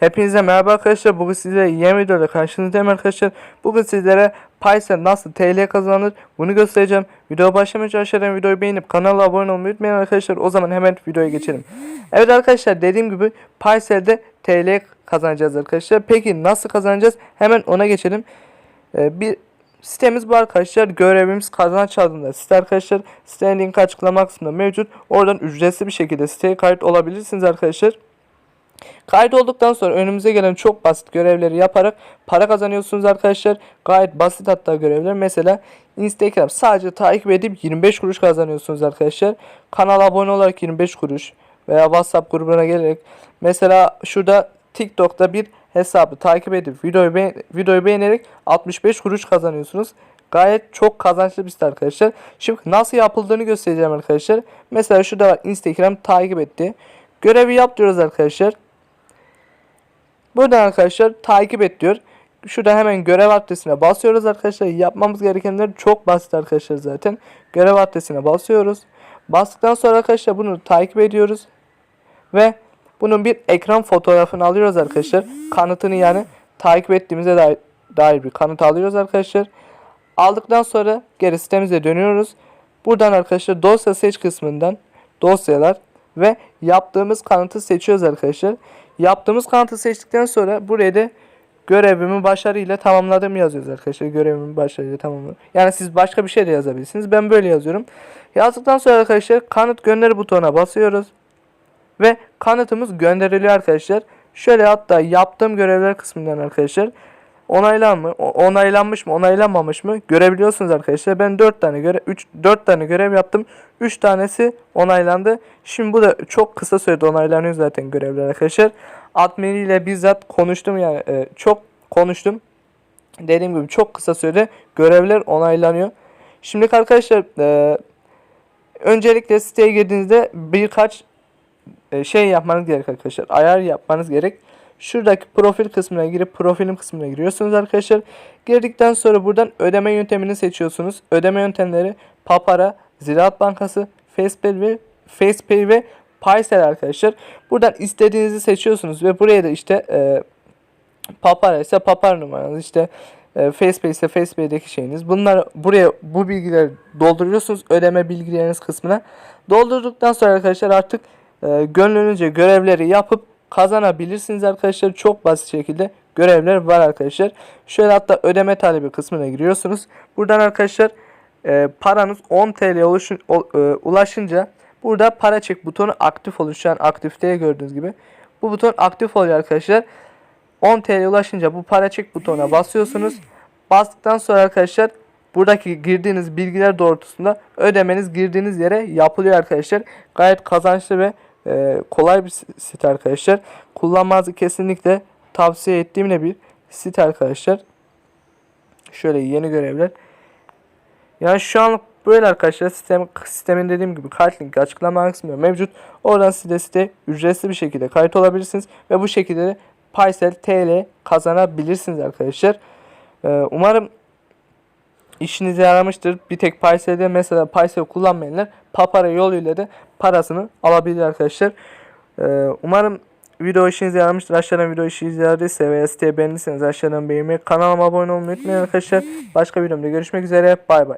Hepinize merhaba arkadaşlar. Bugün sizlere yeni videoda karşınızdayım arkadaşlar. Bugün sizlere Paysel nasıl TL kazanılır bunu göstereceğim. Videoya başlamadan aşağıdan videoyu beğenip kanala abone olmayı unutmayın arkadaşlar. O zaman hemen videoya geçelim. Evet arkadaşlar dediğim gibi Paysel'de TL kazanacağız arkadaşlar. Peki nasıl kazanacağız? Hemen ona geçelim. Ee, bir sitemiz bu arkadaşlar. Görevimiz kazanç adında site arkadaşlar. Sitenin linki açıklama kısmında mevcut. Oradan ücretsiz bir şekilde siteye kayıt olabilirsiniz arkadaşlar. Kayıt olduktan sonra önümüze gelen çok basit görevleri yaparak para kazanıyorsunuz arkadaşlar. Gayet basit hatta görevler. Mesela Instagram sadece takip edip 25 kuruş kazanıyorsunuz arkadaşlar. Kanala abone olarak 25 kuruş veya WhatsApp grubuna gelerek mesela şurada TikTok'ta bir hesabı takip edip videoyu, beğen videoyu beğenerek 65 kuruş kazanıyorsunuz. Gayet çok kazançlı bir site arkadaşlar. Şimdi nasıl yapıldığını göstereceğim arkadaşlar. Mesela şurada var Instagram takip etti. Görevi yap diyoruz arkadaşlar. Buradan arkadaşlar takip et diyor. Şurada hemen görev adresine basıyoruz arkadaşlar. Yapmamız gerekenler çok basit arkadaşlar zaten. Görev adresine basıyoruz. Bastıktan sonra arkadaşlar bunu takip ediyoruz. Ve bunun bir ekran fotoğrafını alıyoruz arkadaşlar. Kanıtını yani takip ettiğimize dair, dair bir kanıt alıyoruz arkadaşlar. Aldıktan sonra geri sitemize dönüyoruz. Buradan arkadaşlar dosya seç kısmından dosyalar ve yaptığımız kanıtı seçiyoruz arkadaşlar. Yaptığımız kanıtı seçtikten sonra buraya da görevimi başarıyla tamamladım yazıyoruz arkadaşlar. Görevimi başarıyla tamamladım. Yani siz başka bir şey de yazabilirsiniz. Ben böyle yazıyorum. Yazdıktan sonra arkadaşlar kanıt gönder butonuna basıyoruz. Ve kanıtımız gönderiliyor arkadaşlar. Şöyle hatta yaptığım görevler kısmından arkadaşlar onaylanma, onaylanmış mı onaylanmamış mı görebiliyorsunuz arkadaşlar. Ben 4 tane görev 3 4 tane görev yaptım. 3 tanesi onaylandı. Şimdi bu da çok kısa sürede onaylanıyor zaten görevler arkadaşlar. Admin ile bizzat konuştum yani e, çok konuştum. Dediğim gibi çok kısa sürede görevler onaylanıyor. Şimdi arkadaşlar e, öncelikle siteye girdiğinizde birkaç e, şey yapmanız gerek arkadaşlar. Ayar yapmanız gerek. Şuradaki profil kısmına girip profilim kısmına giriyorsunuz arkadaşlar. Girdikten sonra buradan ödeme yöntemini seçiyorsunuz. Ödeme yöntemleri Papara, Ziraat Bankası, FacePay ve FacePay ve Paysel arkadaşlar. Buradan istediğinizi seçiyorsunuz ve buraya da işte e, Papara ise Papara numaranız işte e, FacePay ise FacePay'deki şeyiniz. Bunlar buraya bu bilgileri dolduruyorsunuz ödeme bilgileriniz kısmına. Doldurduktan sonra arkadaşlar artık e, gönlünüzce görevleri yapıp kazanabilirsiniz arkadaşlar. Çok basit şekilde görevler var arkadaşlar. Şöyle hatta ödeme talebi kısmına giriyorsunuz. Buradan arkadaşlar e, paranız 10 TL oluşun, o, e, ulaşınca burada para çek butonu aktif oluyor. Şu an aktifte gördüğünüz gibi. Bu buton aktif oluyor arkadaşlar. 10 TL ulaşınca bu para çek butonuna basıyorsunuz. Bastıktan sonra arkadaşlar buradaki girdiğiniz bilgiler doğrultusunda ödemeniz girdiğiniz yere yapılıyor arkadaşlar. Gayet kazançlı ve e, kolay bir site arkadaşlar. Kullanmanızı kesinlikle tavsiye ettiğim de bir site arkadaşlar. Şöyle yeni görevler. Yani şu anlık böyle arkadaşlar sistem, sistemin dediğim gibi kayıt linki açıklama kısmında mevcut. Oradan size site ücretsiz bir şekilde kayıt olabilirsiniz. Ve bu şekilde de Paysel TL kazanabilirsiniz arkadaşlar. Ee, umarım işinize yaramıştır. Bir tek Paysel'de mesela Paysel kullanmayanlar Papara yoluyla da parasını alabilir arkadaşlar. Ee, umarım video işinize yaramıştır. Aşağıdan video işinize yaradıysa veya siteyi beğendiyseniz aşağıdan beğenmeyi, kanalıma abone olmayı unutmayın arkadaşlar. Başka videomda görüşmek üzere. Bay bay.